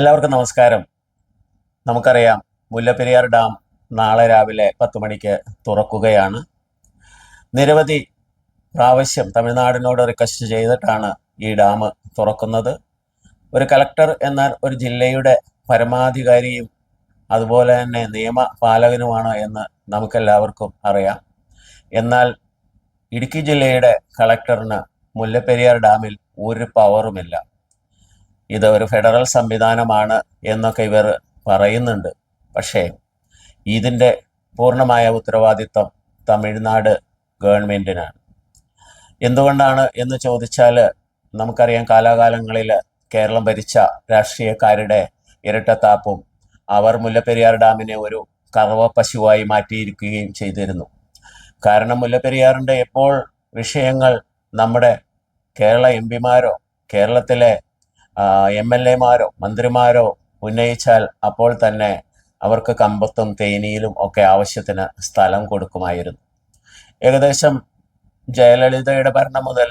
എല്ലാവർക്കും നമസ്കാരം. നമുക്കറിയാം മുല്ലപ്പെരിയാർ ഡാം നാളെ രാവിലെ പത്ത് മണിക്ക് തുറക്കുകയാണ്. നിരവധി പ്രാവശ്യം തമിഴ്നാടിനോട് റിക്വസ്റ്റ് ചെയ്തിട്ടാണ് ഈ ഡാം തുറക്കുന്നത്. ഒരു കലക്ടർ എന്നാൽ ഒരു ജില്ലയുടെ പരമാധികാരിയും അതുപോലെ തന്നെ നിയമപാലകനുമാണ് എന്ന് നമുക്കെല്ലാവർക്കും അറിയാം. എന്നാൽ ഇടുക്കി ജില്ലയുടെ കളക്ടറിന് മുല്ലപ്പെരിയാർ ഡാമിൽ ഒരു പവറുമില്ല ഇത് ഒരു ഫെഡറൽ സംവിധാനമാണ് എന്നൊക്കെ ഇവർ പറയുന്നുണ്ട്. പക്ഷേ ഇതിന്റെ പൂർണമായ ഉത്തരവാദിത്വം തമിഴ്നാട് ഗവൺമെന്റിനാണ്. എന്തുകൊണ്ടാണ് എന്ന് ചോദിച്ചാൽ നമുക്കറിയാം കാലാകാലങ്ങളിൽ കേരളം ഭരിച്ച രാഷ്ട്രീയക്കാരുടെ ഇരട്ടത്താപ്പും അവർ മുല്ലപ്പെരിയാർ ഡാമിനെ ഒരു കറവ പശുവായി മാറ്റിയിരിക്കുകയും ചെയ്തിരുന്നു. കാരണം മുല്ലപ്പെരിയാറിന്റെ എപ്പോൾ വിഷയങ്ങൾ നമ്മുടെ കേരള എം പിമാരോ കേരളത്തിലെ എം എൽ എമാരോ മന്ത്രിമാരോ ഉന്നയിച്ചാൽ അപ്പോൾ തന്നെ അവർക്ക് കമ്പത്തും തേനിയിലും ഒക്കെ ആവശ്യത്തിന് സ്ഥലം കൊടുക്കുമായിരുന്നു. ഏകദേശം ജയലളിതയുടെ ഭരണം മുതൽ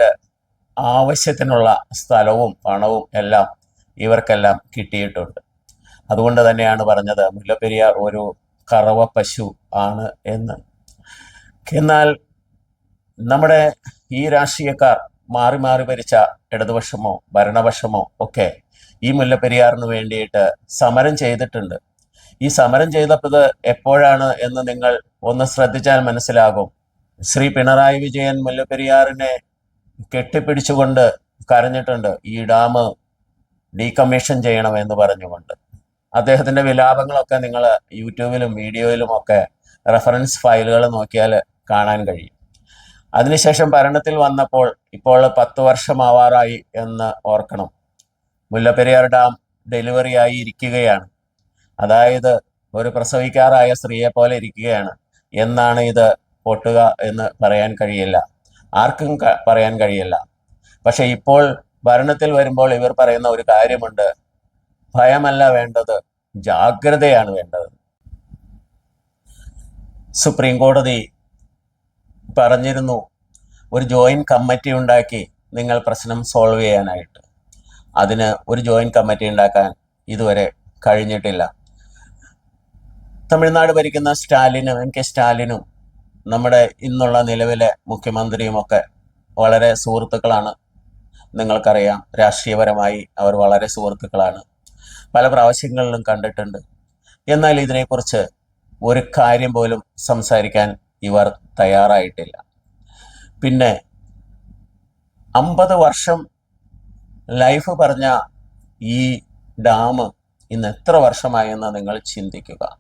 ആവശ്യത്തിനുള്ള സ്ഥലവും പണവും എല്ലാം ഇവർക്കെല്ലാം കിട്ടിയിട്ടുണ്ട്. അതുകൊണ്ട് തന്നെയാണ് പറഞ്ഞത് മുല്ലപ്പെരിയാർ ഒരു കറവ പശു ആണ് എന്ന്. എന്നാൽ നമ്മുടെ ഈ രാഷ്ട്രീയക്കാർ മാറി മാറി ഭരിച്ച ഇടതുപക്ഷമോ ഭരണപക്ഷമോ ഒക്കെ ഈ മുല്ലപ്പെരിയാറിന് വേണ്ടിയിട്ട് സമരം ചെയ്തിട്ടുണ്ട്. ഈ സമരം ചെയ്തപ്പോൾ എപ്പോഴാണ് എന്ന് നിങ്ങൾ ഒന്ന് ശ്രദ്ധിച്ചാൽ മനസ്സിലാകും. ശ്രീ പിണറായി വിജയൻ മുല്ലപ്പെരിയാറിനെ കെട്ടിപ്പിടിച്ചുകൊണ്ട് കരഞ്ഞിട്ടുണ്ട്. ഈ ഡാം ഡീകമ്മീഷൻ ചെയ്യണമെന്ന് പറഞ്ഞുകൊണ്ട്. അദ്ദേഹത്തിന്റെ വിലാപങ്ങളൊക്കെ നിങ്ങൾ യൂട്യൂബിലും വീഡിയോയിലും ഒക്കെ റെഫറൻസ് ഫയലുകൾ നോക്കിയാൽ കാണാൻ കഴിയും. അതിനുശേഷം ഭരണത്തിൽ വന്നപ്പോൾ ഇപ്പോൾ പത്ത് വർഷമാവാറായി എന്ന് ഓർക്കണം. മുല്ലപ്പെരിയാർ ഡാം ഡെലിവറി ആയി ഇരിക്കുകയാണ്. അതായത് ഒരു പ്രസവിക്കാറായ സ്ത്രീയെ പോലെ ഇരിക്കുകയാണ് എന്നാണ് ഇത് പൊട്ടുക എന്ന് പറയാൻ കഴിയില്ല. ആർക്കും പറയാൻ കഴിയില്ല. പക്ഷെ ഇപ്പോൾ ഭരണത്തിൽ വരുമ്പോൾ ഇവർ പറയുന്ന ഒരു കാര്യമുണ്ട്. ഭയമല്ല വേണ്ടത് ജാഗ്രതയാണ് വേണ്ടത്. സുപ്രീം കോടതി പറഞ്ഞിരുന്നു. ഒരു ജോയിന്റ് കമ്മിറ്റി ഉണ്ടാക്കി നിങ്ങൾ പ്രശ്നം സോൾവ് ചെയ്യാനായിട്ട്. അതിന് ഒരു ജോയിന്റ് കമ്മിറ്റി ഉണ്ടാക്കാൻ ഇതുവരെ കഴിഞ്ഞിട്ടില്ല. തമിഴ്നാട് ഭരിക്കുന്ന സ്റ്റാലിനും എം കെ സ്റ്റാലിനും നമ്മുടെ ഇന്നുള്ള നിലവിലെ മുഖ്യമന്ത്രിയുമൊക്കെ വളരെ സുഹൃത്തുക്കളാണ്. നിങ്ങൾക്കറിയാം രാഷ്ട്രീയപരമായി അവർ വളരെ സുഹൃത്തുക്കളാണ്. പല പ്രാവശ്യങ്ങളിലും കണ്ടിട്ടുണ്ട്. എന്നാൽ ഇതിനെക്കുറിച്ച് ഒരു കാര്യം പോലും സംസാരിക്കാൻ ഇവർ തയ്യാറായിട്ടില്ല. പിന്നെ അമ്പത് വർഷം ലൈഫ് പറഞ്ഞ ഈ ഡാം ഇന്ന് എത്ര വർഷമായി എന്ന് നിങ്ങൾ ചിന്തിക്കുക.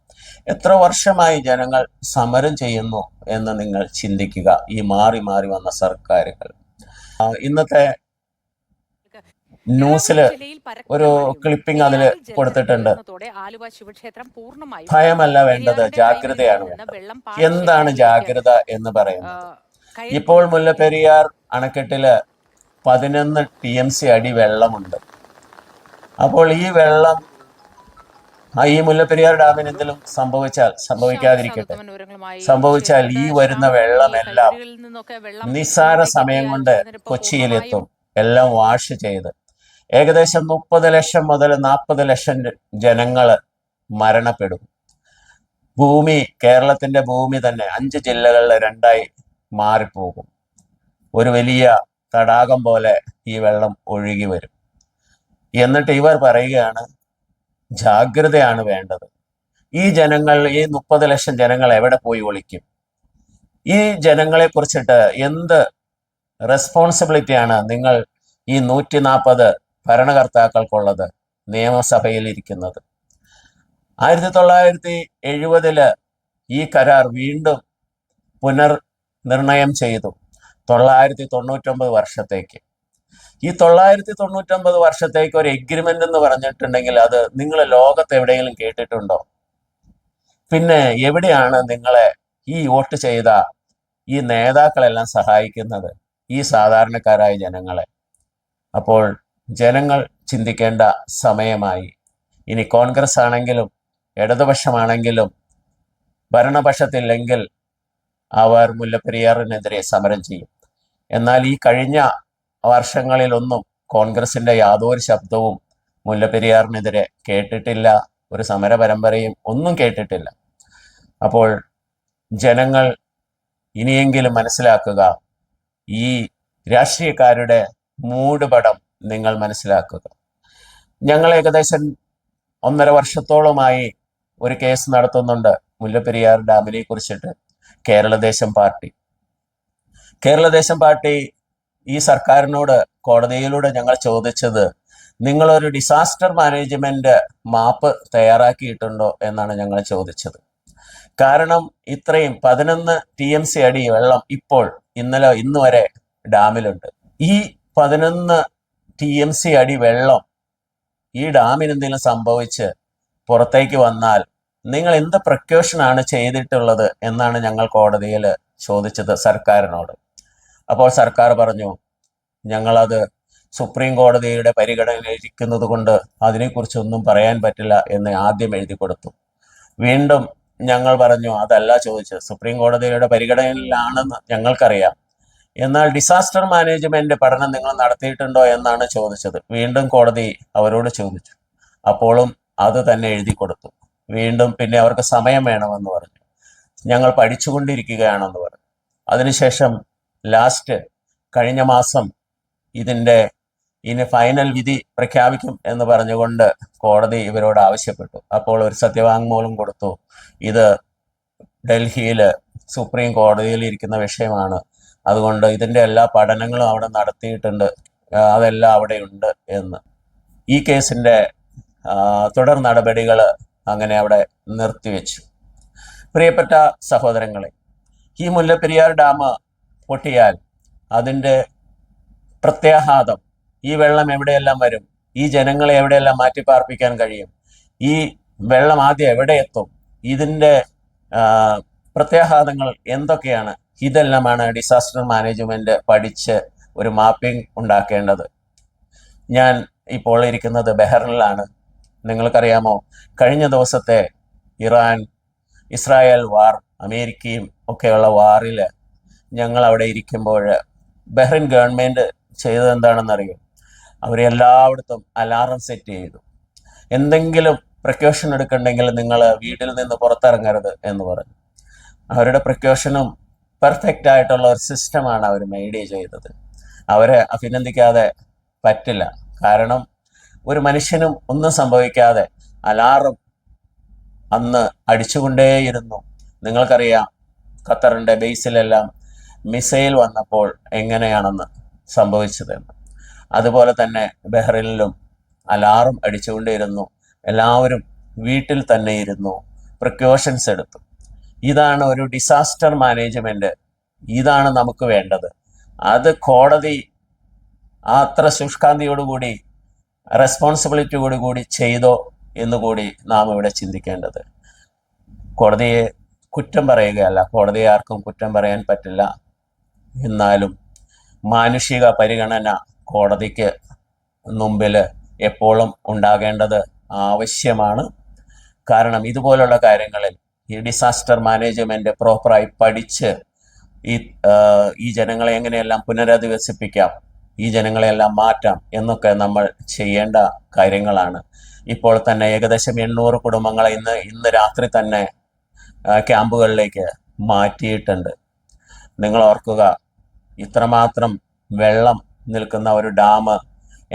എത്ര വർഷമായി ജനങ്ങൾ സമരം ചെയ്യുന്നു എന്ന് നിങ്ങൾ ചിന്തിക്കുക. ഈ മാറി മാറി വന്ന സർക്കാരുകൾ. ഇന്നത്തെ ന്യൂസിൽ ഒരു ക്ലിപ്പിംഗ് അതിൽ കൊടുത്തിട്ടുണ്ട്. ഭയമല്ല വേണ്ടത് ജാഗ്രതയാണ് വേണ്ടത്. എന്താണ് ജാഗ്രത എന്ന് പറയുന്നത്? ഇപ്പോൾ മുല്ലപ്പെരിയാർ അണക്കെട്ടിൽ പതിനൊന്ന് ടി എം സി അടി വെള്ളമുണ്ട്. അപ്പോൾ ഈ വെള്ളം ഈ മുല്ലപ്പെരിയാർ ഡാമിന് എന്തെങ്കിലും സംഭവിച്ചാൽ സംഭവിക്കാതിരിക്കട്ടെ. സംഭവിച്ചാൽ ഈ വരുന്ന വെള്ളമെല്ലാം നിസ്സാര സമയം കൊണ്ട് കൊച്ചിയിലെത്തും. എല്ലാം വാഷ് ചെയ്ത് ഏകദേശം മുപ്പത് ലക്ഷം മുതൽ നാൽപ്പത് ലക്ഷം ജനങ്ങൾ മരണപ്പെടും. ഭൂമി കേരളത്തിന്റെ ഭൂമി തന്നെ അഞ്ച് ജില്ലകളിൽ രണ്ടായി മാറിപ്പോകും. ഒരു വലിയ തടാകം പോലെ ഈ വെള്ളം ഒഴുകി വരും. എന്നിട്ട് ഇവർ പറയുകയാണ് ജാഗ്രതയാണ് വേണ്ടത്. ഈ ജനങ്ങൾ ഈ മുപ്പത് ലക്ഷം ജനങ്ങൾ എവിടെ പോയി ഒളിക്കും? ഈ ജനങ്ങളെ കുറിച്ചിട്ട് എന്ത് റെസ്പോൺസിബിലിറ്റിയാണ് നിങ്ങൾ ഈ നൂറ്റി നാൽപ്പത് ഭരണകർത്താക്കൾക്കുള്ളത് നിയമസഭയിൽ ഇരിക്കുന്നത് ആയിരത്തി തൊള്ളായിരത്തി എഴുപതിൽ ഈ കരാർ വീണ്ടും പുനർ നിർണയം ചെയ്തു. തൊള്ളായിരത്തി തൊണ്ണൂറ്റൊമ്പത് വർഷത്തേക്ക്. ഈ തൊള്ളായിരത്തി തൊണ്ണൂറ്റൊമ്പത് വർഷത്തേക്ക് ഒരു എഗ്രിമെന്റ് എന്ന് പറഞ്ഞിട്ടുണ്ടെങ്കിൽ അത് നിങ്ങൾ ലോകത്ത് എവിടെയെങ്കിലും കേട്ടിട്ടുണ്ടോ? പിന്നെ എവിടെയാണ് നിങ്ങളെ ഈ വോട്ട് ചെയ്ത ഈ നേതാക്കളെല്ലാം സഹായിക്കുന്നത്? ഈ സാധാരണക്കാരായ ജനങ്ങളെ. അപ്പോൾ ജനങ്ങൾ ചിന്തിക്കേണ്ട സമയമായി. ഇനി കോൺഗ്രസ് ആണെങ്കിലും ഇടതുപക്ഷമാണെങ്കിലും ഭരണപക്ഷത്തില്ലെങ്കിൽ അവർ മുല്ലപ്പെരിയാറിനെതിരെ സമരം ചെയ്യും. എന്നാൽ ഈ കഴിഞ്ഞ വർഷങ്ങളിലൊന്നും കോൺഗ്രസിന്റെ യാതൊരു ശബ്ദവും മുല്ലപ്പെരിയാറിനെതിരെ കേട്ടിട്ടില്ല. ഒരു സമര പരമ്പരയും ഒന്നും കേട്ടിട്ടില്ല. അപ്പോൾ ജനങ്ങൾ ഇനിയെങ്കിലും മനസ്സിലാക്കുക ഈ രാഷ്ട്രീയക്കാരുടെ മൂടുപടം നിങ്ങൾ മനസ്സിലാക്കുക. ഞങ്ങൾ ഏകദേശം ഒന്നര വർഷത്തോളമായി ഒരു കേസ് നടത്തുന്നുണ്ട്. മുല്ലപ്പെരിയാർ ഡാമിനെ കുറിച്ചിട്ട് കേരളദേശം പാർട്ടി. കേരളദേശം പാർട്ടി ഈ സർക്കാരിനോട് കോടതിയിലൂടെ ഞങ്ങൾ ചോദിച്ചത് നിങ്ങളൊരു ഡിസാസ്റ്റർ മാനേജ്മെന്റ് മാപ്പ് തയ്യാറാക്കിയിട്ടുണ്ടോ? എന്നാണ് ഞങ്ങൾ ചോദിച്ചത്. കാരണം ഇത്രയും പതിനൊന്ന് ടി എം സി അടി വെള്ളം ഇപ്പോൾ ഇന്നലെ ഇന്നുവരെ ഡാമിലുണ്ട്. ഈ പതിനൊന്ന് ടി എം സി അടി വെള്ളം ഈ ഡാമിന് എന്തെങ്കിലും സംഭവിച്ച് പുറത്തേക്ക് വന്നാൽ നിങ്ങൾ എന്ത് ആണ് ചെയ്തിട്ടുള്ളത് എന്നാണ് ഞങ്ങൾ കോടതിയിൽ ചോദിച്ചത് സർക്കാരിനോട്. അപ്പോൾ സർക്കാർ പറഞ്ഞു ഞങ്ങളത് സുപ്രീം കോടതിയുടെ പരിഗണനയിരിക്കുന്നത് കൊണ്ട് അതിനെക്കുറിച്ചൊന്നും പറയാൻ പറ്റില്ല എന്ന് ആദ്യം എഴുതി കൊടുത്തു. വീണ്ടും ഞങ്ങൾ പറഞ്ഞു അതല്ല ചോദിച്ചത്. സുപ്രീം കോടതിയുടെ പരിഗണനയിലാണെന്ന് ഞങ്ങൾക്കറിയാം. എന്നാൽ ഡിസാസ്റ്റർ മാനേജ്മെന്റ് പഠനം നിങ്ങൾ നടത്തിയിട്ടുണ്ടോ എന്നാണ് ചോദിച്ചത്. വീണ്ടും കോടതി അവരോട് ചോദിച്ചു. അപ്പോഴും അത് തന്നെ എഴുതി കൊടുത്തു. വീണ്ടും പിന്നെ അവർക്ക് സമയം വേണമെന്ന് പറഞ്ഞു. ഞങ്ങൾ പഠിച്ചുകൊണ്ടിരിക്കുകയാണെന്ന് പറഞ്ഞു. അതിനുശേഷം ലാസ്റ്റ് കഴിഞ്ഞ മാസം ഇതിന്റെ ഇനി ഫൈനൽ വിധി പ്രഖ്യാപിക്കും എന്ന് പറഞ്ഞുകൊണ്ട് കോടതി ഇവരോട് ആവശ്യപ്പെട്ടു. അപ്പോൾ ഒരു സത്യവാങ്മൂലം കൊടുത്തു. ഇത് ഡൽഹിയിൽ സുപ്രീം കോടതിയിൽ ഇരിക്കുന്ന വിഷയമാണ്. അതുകൊണ്ട് ഇതിന്റെ എല്ലാ പഠനങ്ങളും അവിടെ നടത്തിയിട്ടുണ്ട്. അതെല്ലാം അവിടെയുണ്ട് എന്ന്. ഈ കേസിന്റെ തുടർ നടപടികൾ അങ്ങനെ അവിടെ നിർത്തിവെച്ചു. പ്രിയപ്പെട്ട സഹോദരങ്ങളെ ഈ മുല്ലപ്പെരിയാർ ഡാം പൊട്ടിയാൽ അതിന്റെ പ്രത്യാഘാതം ഈ വെള്ളം എവിടെയെല്ലാം വരും ഈ ജനങ്ങളെ എവിടെയെല്ലാം മാറ്റിപ്പാർപ്പിക്കാൻ കഴിയും ഈ വെള്ളം ആദ്യം എവിടെ എത്തും ഇതിന്റെ പ്രത്യാഘാതങ്ങൾ എന്തൊക്കെയാണ് ഇതെല്ലാമാണ് ഡിസാസ്റ്റർ മാനേജ്മെന്റ് പഠിച്ച് ഒരു മാപ്പിംഗ് ഉണ്ടാക്കേണ്ടത്. ഞാൻ ഇപ്പോൾ ഇരിക്കുന്നത് ബെഹറിനിലാണ്. നിങ്ങൾക്കറിയാമോ? കഴിഞ്ഞ ദിവസത്തെ ഇറാൻ ഇസ്രായേൽ വാർ അമേരിക്കയും ഒക്കെയുള്ള വാറിൽ ഞങ്ങൾ അവിടെ ഇരിക്കുമ്പോൾ ബഹ്റിൻ ഗവൺമെന്റ് ചെയ്തത് എന്താണെന്നറിയോ? അവർ എല്ലായിടത്തും അലാറം സെറ്റ് ചെയ്തു. എന്തെങ്കിലും പ്രിക്കോഷൻ എടുക്കണ്ടെങ്കിൽ നിങ്ങൾ വീട്ടിൽ നിന്ന് പുറത്തിറങ്ങരുത് എന്ന് പറഞ്ഞു. അവരുടെ പ്രിക്കോഷനും പെർഫെക്റ്റ് ആയിട്ടുള്ള ഒരു സിസ്റ്റമാണ് അവർ മെയ്ഡ് ചെയ്തത്. അവരെ അഭിനന്ദിക്കാതെ പറ്റില്ല. കാരണം ഒരു മനുഷ്യനും ഒന്നും സംഭവിക്കാതെ അലാറും അന്ന് അടിച്ചുകൊണ്ടേയിരുന്നു. നിങ്ങൾക്കറിയാം ഖത്തറിന്റെ ബേസിലെല്ലാം മിസൈൽ വന്നപ്പോൾ എങ്ങനെയാണെന്ന് സംഭവിച്ചതെന്ന് അതുപോലെ തന്നെ ബഹ്റിനിലും അലാറും അടിച്ചുകൊണ്ടേയിരുന്നു. എല്ലാവരും വീട്ടിൽ തന്നെ ഇരുന്നു. പ്രിക്കോഷൻസ് എടുത്തു. ഇതാണ് ഒരു ഡിസാസ്റ്റർ മാനേജ്മെന്റ് ഇതാണ് നമുക്ക് വേണ്ടത്. അത് കോടതി അത്ര ശുഷ്കാന്തിയോടുകൂടി റെസ്പോൺസിബിലിറ്റിയോടുകൂടി ചെയ്തോ എന്നുകൂടി നാം ഇവിടെ ചിന്തിക്കേണ്ടത്. കോടതിയെ കുറ്റം പറയുകയല്ല. കോടതിയെ ആർക്കും കുറ്റം പറയാൻ പറ്റില്ല. എന്നാലും മാനുഷിക പരിഗണന കോടതിക്ക് മുമ്പിൽ എപ്പോഴും ഉണ്ടാകേണ്ടത് ആവശ്യമാണ്. കാരണം ഇതുപോലുള്ള കാര്യങ്ങളിൽ ഈ ഡിസാസ്റ്റർ മാനേജ്മെന്റ് പ്രോപ്പറായി പഠിച്ച് ഈ ഈ ജനങ്ങളെ എങ്ങനെയെല്ലാം പുനരധിവസിപ്പിക്കാം ഈ ജനങ്ങളെയെല്ലാം മാറ്റാം എന്നൊക്കെ നമ്മൾ ചെയ്യേണ്ട കാര്യങ്ങളാണ്. ഇപ്പോൾ തന്നെ ഏകദേശം എണ്ണൂറ് കുടുംബങ്ങളെ ഇന്ന് ഇന്ന് രാത്രി തന്നെ ക്യാമ്പുകളിലേക്ക് മാറ്റിയിട്ടുണ്ട്. നിങ്ങൾ ഓർക്കുക ഇത്രമാത്രം വെള്ളം നിൽക്കുന്ന ഒരു ഡാം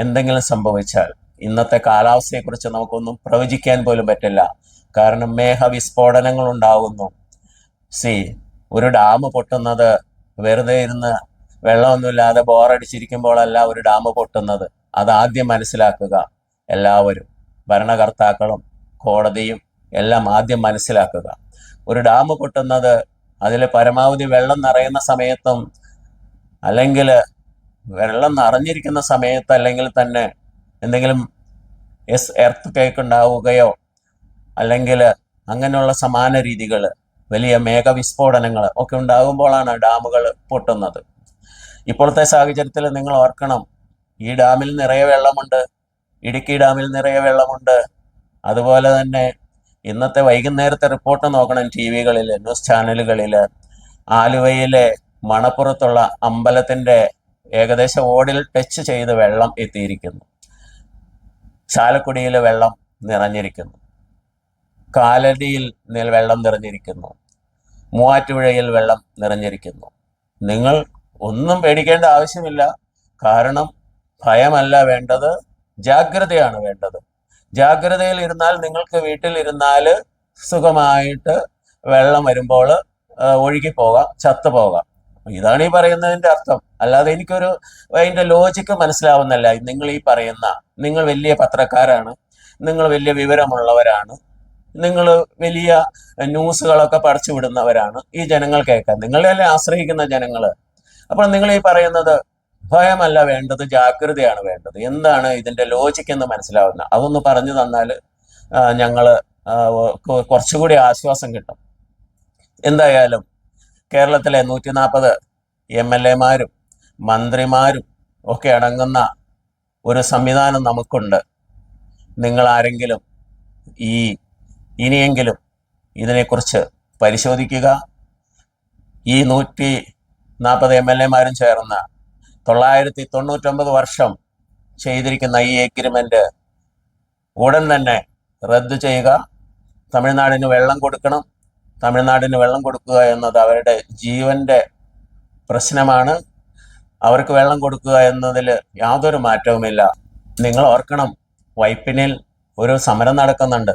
എന്തെങ്കിലും സംഭവിച്ചാൽ ഇന്നത്തെ കാലാവസ്ഥയെക്കുറിച്ച് നമുക്കൊന്നും പ്രവചിക്കാൻ പോലും പറ്റില്ല. കാരണം മേഘവിസ്ഫോടനങ്ങൾ ഉണ്ടാവുന്നു സി ഒരു ഡാം പൊട്ടുന്നത് വെറുതെ ഇരുന്ന് വെള്ളമൊന്നുമില്ലാതെ ബോറടിച്ചിരിക്കുമ്പോഴല്ല ഒരു ഡാം പൊട്ടുന്നത്. അത് ആദ്യം മനസ്സിലാക്കുക എല്ലാവരും ഭരണകർത്താക്കളും കോടതിയും എല്ലാം ആദ്യം മനസ്സിലാക്കുക. ഒരു ഡാം പൊട്ടുന്നത് അതിൽ പരമാവധി വെള്ളം നിറയുന്ന സമയത്തും അല്ലെങ്കിൽ വെള്ളം നിറഞ്ഞിരിക്കുന്ന സമയത്ത് അല്ലെങ്കിൽ തന്നെ എന്തെങ്കിലും എസ് എർത്ത് കേക്ക് ഉണ്ടാവുകയോ അല്ലെങ്കിൽ അങ്ങനെയുള്ള സമാന രീതികൾ വലിയ മേഘവിസ്ഫോടനങ്ങൾ ഒക്കെ ഉണ്ടാകുമ്പോഴാണ് ഡാമുകൾ പൊട്ടുന്നത്. ഇപ്പോഴത്തെ സാഹചര്യത്തിൽ നിങ്ങൾ ഓർക്കണം ഈ ഡാമിൽ നിറയെ വെള്ളമുണ്ട് ഇടുക്കി ഡാമിൽ നിറയെ വെള്ളമുണ്ട്. അതുപോലെ തന്നെ ഇന്നത്തെ വൈകുന്നേരത്തെ റിപ്പോർട്ട് നോക്കണം ടി വികളിൽ ന്യൂസ് ചാനലുകളിൽ. ആലുവയിലെ മണപ്പുറത്തുള്ള അമ്പലത്തിന്റെ ഏകദേശം ഓടിൽ ടച്ച് ചെയ്ത് വെള്ളം എത്തിയിരിക്കുന്നു. ചാലക്കുടിയിലെ വെള്ളം നിറഞ്ഞിരിക്കുന്നു. കാലടിയിൽ വെള്ളം നിറഞ്ഞിരിക്കുന്നു. മൂവാറ്റുപുഴയിൽ വെള്ളം നിറഞ്ഞിരിക്കുന്നു. നിങ്ങൾ ഒന്നും പേടിക്കേണ്ട ആവശ്യമില്ല. കാരണം ഭയമല്ല വേണ്ടത് ജാഗ്രതയാണ് വേണ്ടത്. ജാഗ്രതയിൽ ഇരുന്നാൽ നിങ്ങൾക്ക് വീട്ടിൽ ഇരുന്നാൽ സുഖമായിട്ട് വെള്ളം വരുമ്പോൾ ഒഴുകി പോകാം ചത്തു പോകാം ഇതാണ് ഈ പറയുന്നതിന്റെ അർത്ഥം. അല്ലാതെ എനിക്കൊരു അതിന്റെ ലോജിക്ക് മനസ്സിലാവുന്നല്ല. നിങ്ങൾ ഈ പറയുന്ന നിങ്ങൾ വലിയ പത്രക്കാരാണ്. നിങ്ങൾ വലിയ വിവരമുള്ളവരാണ്. നിങ്ങൾ വലിയ ന്യൂസുകളൊക്കെ പറിച്ചു വിടുന്നവരാണ് ഈ ജനങ്ങൾ കേൾക്കാൻ നിങ്ങളെല്ലാം ആശ്രയിക്കുന്ന ജനങ്ങൾ അപ്പോൾ നിങ്ങൾ ഈ പറയുന്നത് ഭയമല്ല വേണ്ടത് ജാഗ്രതയാണ് വേണ്ടത്. എന്താണ് ഇതിന്റെ ലോജിക്ക് എന്ന് മനസ്സിലാവുന്ന അതൊന്ന് പറഞ്ഞു തന്നാൽ ഞങ്ങൾ കുറച്ചുകൂടി ആശ്വാസം കിട്ടും. എന്തായാലും കേരളത്തിലെ നൂറ്റി നാൽപ്പത് എം എൽ എമാരും മന്ത്രിമാരും ഒക്കെ അടങ്ങുന്ന ഒരു സംവിധാനം നമുക്കുണ്ട്. നിങ്ങൾ ആരെങ്കിലും ഈ ഇനിയെങ്കിലും ഇതിനെക്കുറിച്ച് പരിശോധിക്കുക. ഈ നൂറ്റി നാൽപ്പത് എം എൽ എമാരും ചേർന്ന് തൊള്ളായിരത്തി തൊണ്ണൂറ്റൊമ്പത് വർഷം ചെയ്തിരിക്കുന്ന ഈ എഗ്രിമെന്റ് ഉടൻ തന്നെ റദ്ദു ചെയ്യുക. തമിഴ്നാടിന് വെള്ളം കൊടുക്കണം. തമിഴ്നാടിന് വെള്ളം കൊടുക്കുക എന്നത് അവരുടെ ജീവന്റെ പ്രശ്നമാണ്. അവർക്ക് വെള്ളം കൊടുക്കുക എന്നതിൽ യാതൊരു മാറ്റവുമില്ല. നിങ്ങൾ ഓർക്കണം വൈപ്പിനിൽ ഒരു സമരം നടക്കുന്നുണ്ട്.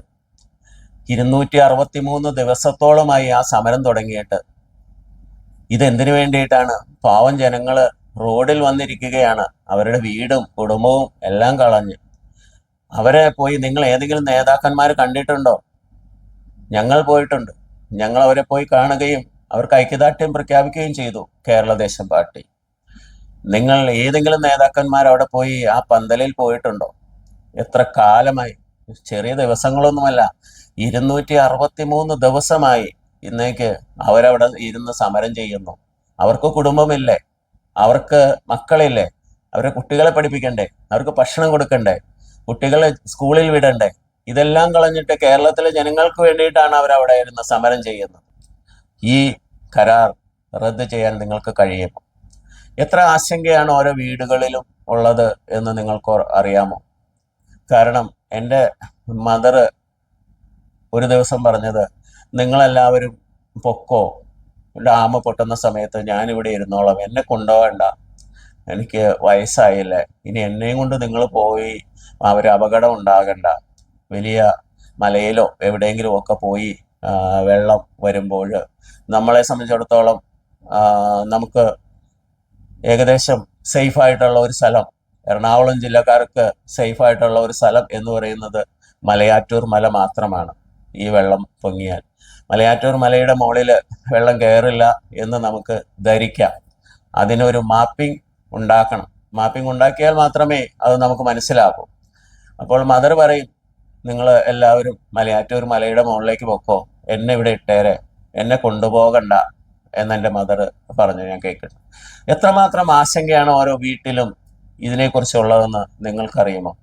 ഇരുന്നൂറ്റി അറുപത്തി മൂന്ന് ദിവസത്തോളമായി ആ സമരം തുടങ്ങിയിട്ട്. ഇതെന്തിനു വേണ്ടിയിട്ടാണ്? പാവം ജനങ്ങൾ റോഡിൽ വന്നിരിക്കുകയാണ്. അവരുടെ വീടും കുടുംബവും എല്ലാം കളഞ്ഞ്. അവരെ പോയി നിങ്ങൾ ഏതെങ്കിലും നേതാക്കന്മാർ കണ്ടിട്ടുണ്ടോ? ഞങ്ങൾ പോയിട്ടുണ്ട്. ഞങ്ങൾ അവരെ പോയി കാണുകയും അവർക്ക് ഐക്യദാർഢ്യം പ്രഖ്യാപിക്കുകയും ചെയ്തു കേരള ദേശം പാർട്ടി. നിങ്ങൾ ഏതെങ്കിലും നേതാക്കന്മാർ അവിടെ പോയി ആ പന്തലിൽ പോയിട്ടുണ്ടോ? എത്ര കാലമായി ചെറിയ ദിവസങ്ങളൊന്നുമല്ല. ഇരുന്നൂറ്റി അറുപത്തി മൂന്ന് ദിവസമായി ഇന്നേക്ക് അവരവിടെ ഇരുന്ന് സമരം ചെയ്യുന്നു. അവർക്ക് കുടുംബമില്ലേ? അവർക്ക് മക്കളില്ലേ? അവരെ കുട്ടികളെ പഠിപ്പിക്കണ്ടേ? അവർക്ക് ഭക്ഷണം കൊടുക്കണ്ടേ? കുട്ടികളെ സ്കൂളിൽ വിടണ്ടേ? ഇതെല്ലാം കളഞ്ഞിട്ട് കേരളത്തിലെ ജനങ്ങൾക്ക് വേണ്ടിയിട്ടാണ് അവരവിടെ ഇരുന്ന് സമരം ചെയ്യുന്നത്. ഈ കരാർ റദ്ദ് ചെയ്യാൻ നിങ്ങൾക്ക് കഴിയുമോ? എത്ര ആശങ്കയാണ് ഓരോ വീടുകളിലും ഉള്ളത് എന്ന് നിങ്ങൾക്ക് അറിയാമോ? കാരണം എന്റെ മദർ ഒരു ദിവസം പറഞ്ഞത് നിങ്ങളെല്ലാവരും പൊക്കോ? ഡാം പൊട്ടുന്ന സമയത്ത് ഞാനിവിടെ ഇരുന്നോളാം. എന്നെ കൊണ്ടുപോകണ്ട. എനിക്ക് വയസ്സായില്ലേ. ഇനി എന്നെയും കൊണ്ട് നിങ്ങൾ പോയി അവർ അപകടം ഉണ്ടാകണ്ട. വലിയ മലയിലോ എവിടെയെങ്കിലും ഒക്കെ പോയി വെള്ളം വരുമ്പോൾ നമ്മളെ സംബന്ധിച്ചിടത്തോളം നമുക്ക് ഏകദേശം സേഫായിട്ടുള്ള ഒരു സ്ഥലം എറണാകുളം ജില്ലക്കാർക്ക് സേഫ് ആയിട്ടുള്ള ഒരു സ്ഥലം എന്ന് പറയുന്നത് മലയാറ്റൂർ മല മാത്രമാണ് ഈ വെള്ളം പൊങ്ങിയാൽ. മലയാറ്റൂർ മലയുടെ മുകളിൽ വെള്ളം കയറില്ല എന്ന് നമുക്ക് ധരിക്കാം. അതിനൊരു മാപ്പിംഗ് ഉണ്ടാക്കണം. മാപ്പിംഗ് ഉണ്ടാക്കിയാൽ മാത്രമേ അത് നമുക്ക് മനസ്സിലാകൂ. അപ്പോൾ മദർ പറയും നിങ്ങൾ എല്ലാവരും മലയാറ്റൂർ മലയുടെ മുകളിലേക്ക് പൊക്കോ. എന്നെ ഇവിടെ ഇട്ടേരെ. എന്നെ കൊണ്ടുപോകണ്ട. എന്നെന്റെ മദർ പറഞ്ഞു. ഞാൻ കേൾക്കുന്നു. എത്രമാത്രം ആശങ്കയാണ് ഓരോ വീട്ടിലും ഇതിനെക്കുറിച്ചുള്ളതെന്ന് നിങ്ങൾക്കറിയുമോ?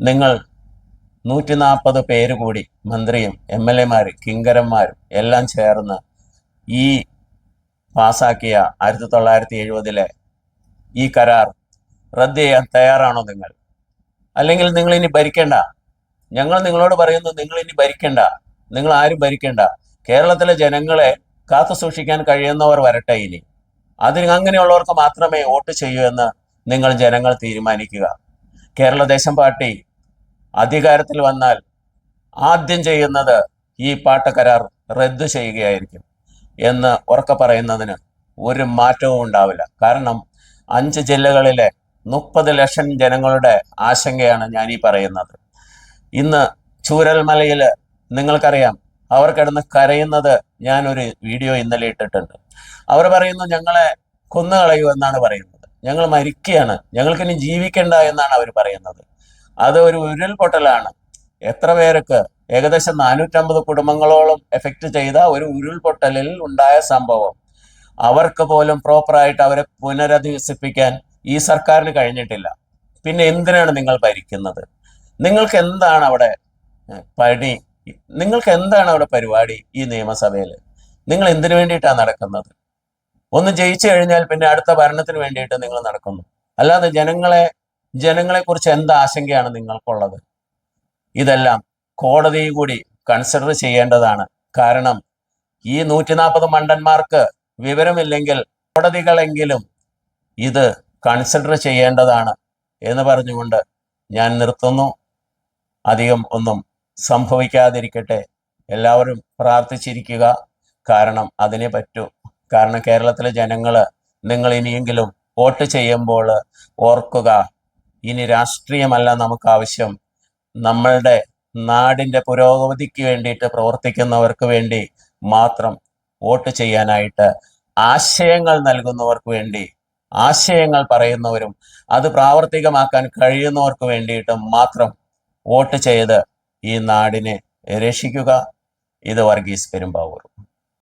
നിങ്ങൾ നൂറ്റി നാൽപ്പത് പേര് കൂടി മന്ത്രിയും എം എൽ എമാർ കിങ്കരന്മാരും എല്ലാം ചേർന്ന് ഈ പാസാക്കിയ ആയിരത്തി തൊള്ളായിരത്തി എഴുപതിലെ ഈ കരാർ റദ്ദ് ചെയ്യാൻ തയ്യാറാണോ നിങ്ങൾ? അല്ലെങ്കിൽ നിങ്ങൾ ഇനി ഭരിക്കേണ്ട? ഞങ്ങൾ നിങ്ങളോട് പറയുന്നു നിങ്ങൾ ഇനി ഭരിക്കേണ്ട. നിങ്ങൾ ആരും ഭരിക്കേണ്ട. കേരളത്തിലെ ജനങ്ങളെ കാത്തു സൂക്ഷിക്കാൻ കഴിയുന്നവർ വരട്ടെ ഇനി. അതിന് അങ്ങനെയുള്ളവർക്ക് മാത്രമേ വോട്ട് ചെയ്യൂ എന്ന് നിങ്ങൾ ജനങ്ങൾ തീരുമാനിക്കുക. കേരള ദേശം പാർട്ടി അധികാരത്തിൽ വന്നാൽ ആദ്യം ചെയ്യുന്നത് ഈ പാട്ട കരാർ റദ്ദു ചെയ്യുകയായിരിക്കും എന്ന് ഉറക്ക പറയുന്നതിന് ഒരു മാറ്റവും ഉണ്ടാവില്ല. കാരണം അഞ്ച് ജില്ലകളിലെ മുപ്പത് ലക്ഷം ജനങ്ങളുടെ ആശങ്കയാണ് ഞാൻ ഈ പറയുന്നത്. ഇന്ന് ചൂരൽമലയിൽ നിങ്ങൾക്കറിയാം അവർ കിടന്ന് കരയുന്നത് ഞാനൊരു വീഡിയോ ഇന്നലെ ഇട്ടിട്ടുണ്ട്. അവർ പറയുന്നു ഞങ്ങളെ കൊന്നുകളയൂ എന്നാണ് പറയുന്നത്. ഞങ്ങൾ മരിക്കുകയാണ്. ഞങ്ങൾക്കിനി ജീവിക്കണ്ട എന്നാണ് അവർ പറയുന്നത്. അത് ഒരു ഉരുൾപൊട്ടലാണ്. എത്ര പേർക്ക്? ഏകദേശം നാനൂറ്റമ്പത് കുടുംബങ്ങളോളം എഫക്റ്റ് ചെയ്ത ഒരു ഉരുൾപൊട്ടലിൽ ഉണ്ടായ സംഭവം. അവർക്ക് പോലും പ്രോപ്പറായിട്ട് അവരെ പുനരധിവസിപ്പിക്കാൻ ഈ സർക്കാരിന് കഴിഞ്ഞിട്ടില്ല. പിന്നെ എന്തിനാണ് നിങ്ങൾ ഭരിക്കുന്നത്? നിങ്ങൾക്ക് എന്താണ് അവിടെ പണി? നിങ്ങൾക്ക് എന്താണ് അവിടെ പരിപാടി ഈ നിയമസഭയിൽ? നിങ്ങൾ എന്തിനു വേണ്ടിയിട്ടാണ് നടക്കുന്നത്? ഒന്ന് ജയിച്ചു കഴിഞ്ഞാൽ പിന്നെ അടുത്ത ഭരണത്തിന് വേണ്ടിയിട്ട് നിങ്ങൾ നടക്കുന്നു. അല്ലാതെ ജനങ്ങളെ ജനങ്ങളെ കുറിച്ച് എന്ത് ആശങ്കയാണ് നിങ്ങൾക്കുള്ളത്? ഇതെല്ലാം കോടതി കൂടി കൺസിഡർ ചെയ്യേണ്ടതാണ്. കാരണം ഈ നൂറ്റി നാൽപ്പത് മണ്ടന്മാർക്ക് വിവരമില്ലെങ്കിൽ കോടതികളെങ്കിലും ഇത് കൺസിഡർ ചെയ്യേണ്ടതാണ് എന്ന് പറഞ്ഞുകൊണ്ട് ഞാൻ നിർത്തുന്നു. അധികം ഒന്നും സംഭവിക്കാതിരിക്കട്ടെ. എല്ലാവരും പ്രാർത്ഥിച്ചിരിക്കുക. കാരണം അതിനെ പറ്റൂ. കാരണം കേരളത്തിലെ ജനങ്ങൾ നിങ്ങൾ ഇനിയെങ്കിലും വോട്ട് ചെയ്യുമ്പോൾ ഓർക്കുക ഇനി രാഷ്ട്രീയമല്ല നമുക്ക് ആവശ്യം. നമ്മളുടെ നാടിന്റെ പുരോഗതിക്ക് വേണ്ടിയിട്ട് പ്രവർത്തിക്കുന്നവർക്ക് വേണ്ടി മാത്രം വോട്ട് ചെയ്യാനായിട്ട് ആശയങ്ങൾ നൽകുന്നവർക്ക് വേണ്ടി ആശയങ്ങൾ പറയുന്നവരും അത് പ്രാവർത്തികമാക്കാൻ കഴിയുന്നവർക്ക് വേണ്ടിയിട്ട് മാത്രം വോട്ട് ചെയ്ത് ഈ നാടിനെ രക്ഷിക്കുക. ഇത് വർഗീസ് പെരുമ്പാവൂർ.